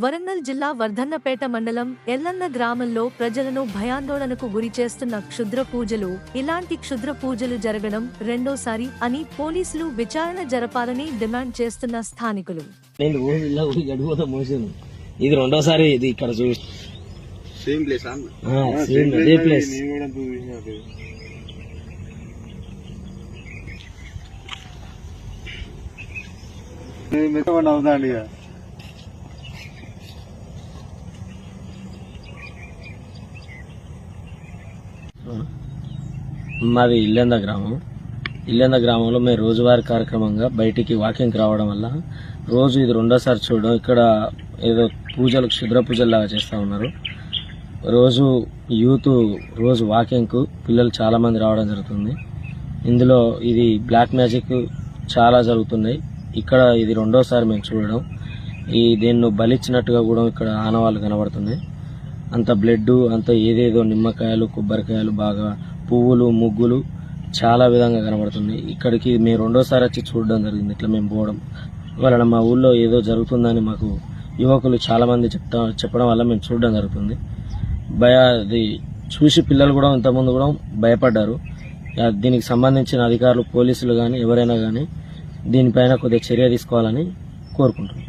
వరంగల్ జిల్లా వర్ధన్నపేట మండలం ఎల్లన్న గ్రామంలో ప్రజలను భయాందోళనకు గురి చేస్తున్న క్షుద్ర పూజలు ఇలాంటి క్షుద్ర పూజలు జరగడం రెండోసారి అని పోలీసులు విచారణ జరపాలని డిమాండ్ చేస్తున్న స్థానికులు. ఇది రెండోసారి ఇది ఇక్కడ చూ సేమ్ ప్లేస్ ఆ, సేమ్ అదే ప్లేస్ అవుతాండి మాది ఇల్లెంద గ్రామం. ఇల్లెంద గ్రామంలో మేము రోజువారీ కార్యక్రమంగా బయటికి వాకింగ్కి రావడం వల్ల రోజు ఇది రెండోసారి చూడడం ఇక్కడ ఏదో పూజలు క్షుద్ర పూజలు లాగా చేస్తూ ఉన్నారు. రోజు యూత్ రోజు వాకింగ్కు పిల్లలు చాలామంది రావడం జరుగుతుంది. ఇందులో ఇది బ్లాక్ మ్యాజిక్ చాలా జరుగుతున్నాయి. ఇక్కడ ఇది రెండోసారి మేము చూడడం. ఈ దీన్ని బలిచ్చినట్టుగా కూడా ఇక్కడ ఆనవాళ్ళు కనబడుతున్నాయి. అంత బ్లడ్ అంత ఏదేదో నిమ్మకాయలు కొబ్బరికాయలు బాగా పువ్వులు ముగ్గులు చాలా విధంగా కనబడుతున్నాయి. ఇక్కడికి మేము రెండోసారి వచ్చి చూడడం జరిగింది. ఇట్లా మేము పోవడం వలన మా ఊళ్ళో ఏదో జరుగుతుందని మాకు యువకులు చాలామంది చెప్తా చెప్పడం వల్ల మేము చూడడం జరుగుతుంది. భయ అది చూసి పిల్లలు కూడా ఇంతకుముందు కూడా భయపడ్డారు. దీనికి సంబంధించిన అధికారులు పోలీసులు కానీ ఎవరైనా కానీ దీనిపైన కొద్దిగా చర్య తీసుకోవాలని కోరుకుంటున్నాం.